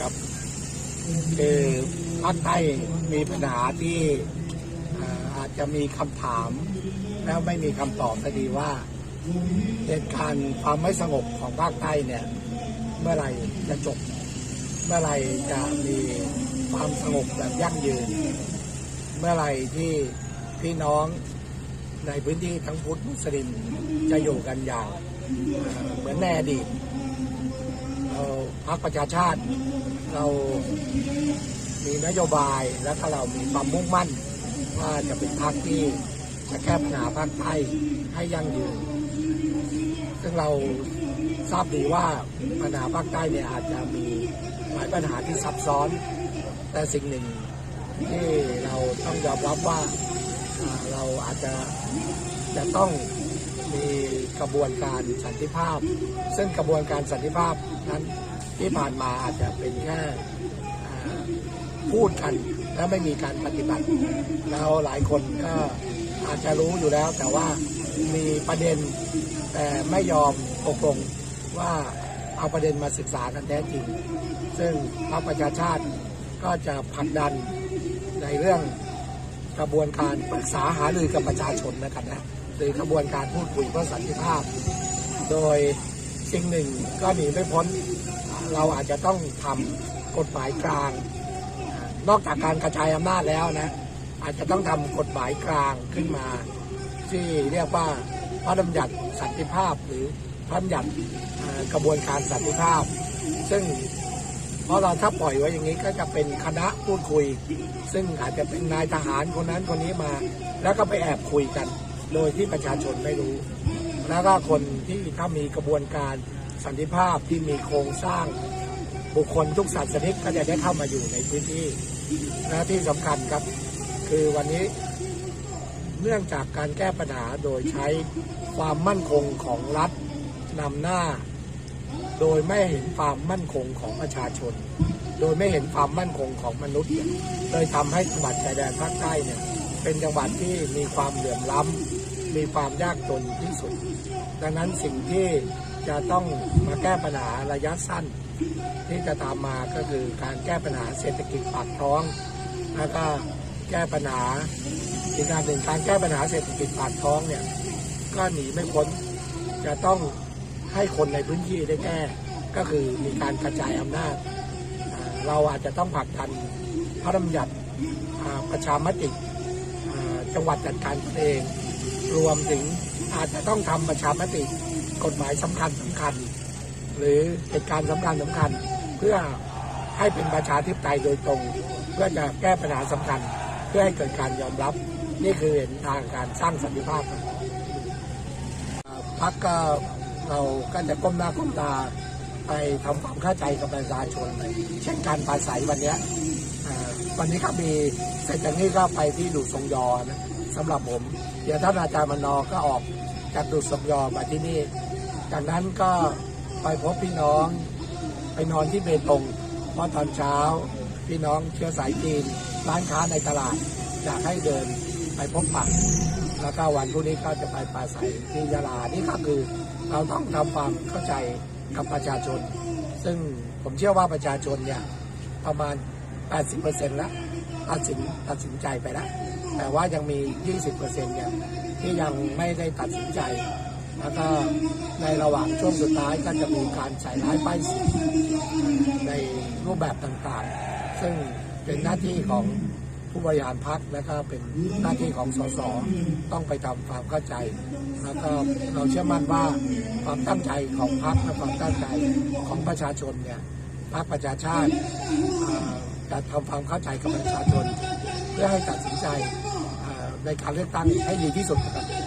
ครับคือภาคใต้มีปัญหาที่อาจจะมีคำถาม แล้วไม่มีคำตอบก็ดีว่าเหตุการณ์ความไม่สงบของภาคใต้เนี่ย เมื่อไหร่จะจบ เมื่อไหร่จะมีความสงบแบบยั่งยืน เมื่อไหร่ที่พี่น้องในพื้นที่ทั้งพุทธมุสลิมจะอยู่กันอย่างเหมือนในอดี พรรคประชาชาติ เรามีนโยบายและถ้าเรามีความมุ่งมั่น ว่าจะเป็นพรรคที่จะแก้ปัญหาภาคใต้ให้ยั่งยืนซึ่งเราทราบดีว่าปัญหาภาคใต้เนี่ยอาจจะมีหลายปัญหาที่ซับซ้อน แต่สิ่งหนึ่งที่เราต้องยอมรับว่าเราอาจจะจะต้อง มีกระบวนการสันติภาพ ซึ่งกระบวนการสันติภาพนั้นที่ผ่านมาอาจจะเป็นแค่พูดกันและไม่มีการปฏิบัติ แล้วหลายคนก็อาจจะรู้อยู่แล้ว แต่ว่ามีประเด็นแต่ไม่ยอมตกลงว่าเอาประเด็นมาศึกษากันแท้จริง ซึ่งพรรคประชาชาติก็จะผลักดันในเรื่องกระบวนการปรึกษาหารือกับประชาชนนะครับนะ หรือกระบวนการพูดคุยเพื่อสันติภาพ โดยสิ่งหนึ่งก็หนีไม่พ้นเราอาจจะต้องทำกฎหมายกลาง นอกจากการกระจายอำนาจแล้วนะอาจจะต้องทำกฎหมายกลางขึ้นมา ที่เรียกว่าพระดำยัติสันติภาพ หรือพระดำยัติกระบวนการสันติภาพ ซึ่งเพราะเราถ้าปล่อยไว้อย่างนี้ก็จะเป็นคณะพูดคุย ซึ่งอาจจะเป็นนายทหารคนนั้นคนนี้มา แล้วก็ไปแอบคุยกัน โดยที่ประชาชนไม่รู้ แล้วก็คนที่ถ้ามีกระบวนการสันติภาพที่มีโครงสร้างบุคคลทุกศาสนิกก็จะได้เข้ามาอยู่ในพื้นที่และที่สำคัญครับ คือวันนี้เนื่องจากการแก้ปัญหาโดยใช้ความมั่นคงของรัฐนำหน้า โดยไม่เห็นความมั่นคงของประชาชน โดยไม่เห็นความมั่นคงของมนุษย์เนี่ยเลยทำให้จังหวัดชายแดนภาคใต้เนี่ยเป็นจังหวัดที่มีความเหลื่อมล้ำ มีความยากจนที่สุด ดังนั้นสิ่งที่จะต้องมาแก้ปัญหาระยะสั้น ที่จะตามมาก็คือการแก้ปัญหาเศรษฐกิจปากท้อง แล้วก็แก้ปัญหาอีกการหนึ่งการแก้ปัญหาเศรษฐกิจปากท้องเนี่ยก็หนีไม่พ้นจะต้องให้คนในพื้นที่ได้แก้ก็คือมีการกระจายอำนาจ เราอาจจะต้องผลักดันพระราชบัญญัติประชามติจังหวัดจัดการตนเอง รวมถึงอาจจะต้องทำประชามติกฎหมายสำคัญสำคัญ หรือเหตุการณ์สำคัญสำคัญ เพื่อให้เป็นประชาธิปไตยโดยตรง เพื่อจะแก้ปัญหาสำคัญ เพื่อให้เกิดการยอมรับ นี่คือเห็นทางการสร้างสันติภาพครับอ่าพักก็เราก็จะก้มหน้าก้มตาไปทำความเข้าใจกับประชาชน เช่นการปราศัยวันนี้วันนี้ก็มีเสร็จจากนี้ก็ไปที่ดูทรงยอนะ สำหรับผม เดี๋ยวท่านอาจารย์มนอก็ออกจากดูทรงยอมาที่นี่ จากนั้นก็ไปพบพี่น้อง ไปนอนที่เบตงเพราะตอนเช้า พี่น้องเชื้อสายจีน ร้านค้าในตลาดอยากให้เดินไปพบปะแล้วก็วันพรุ่งนี้ก็จะไปปราศัยที่ยะลา นี่ก็คือเราต้องทำความเข้าใจกับประชาชน ซึ่งผมเชื่อว่าประชาชนเนี่ยประมาณ 80%แล้วตัดสินตัดสินใจไปแล้ว แต่ว่ายังมี 20%เนี่ยที่ยังไม่ได้ตัดสินใจ แล้วก็ในระหว่างช่วงสุดท้ายก็จะมีการใส่ร้ายป้ายสีในรูปแบบต่างๆ ซึ่งเป็นหน้าที่ของผู้บริหารพักและก็เป็นหน้าที่ของสสต้องไปทำความเข้าใจ แล้วก็เราเชื่อมั่นว่าความตั้งใจของพักและความตั้งใจของประชาชนเนี่ยพักประชาชาติจะทำความเข้าใจกับประชาชน เพื่อให้ตัดสินใจ ในการเลือกตั้งให้ดีที่สุดครับ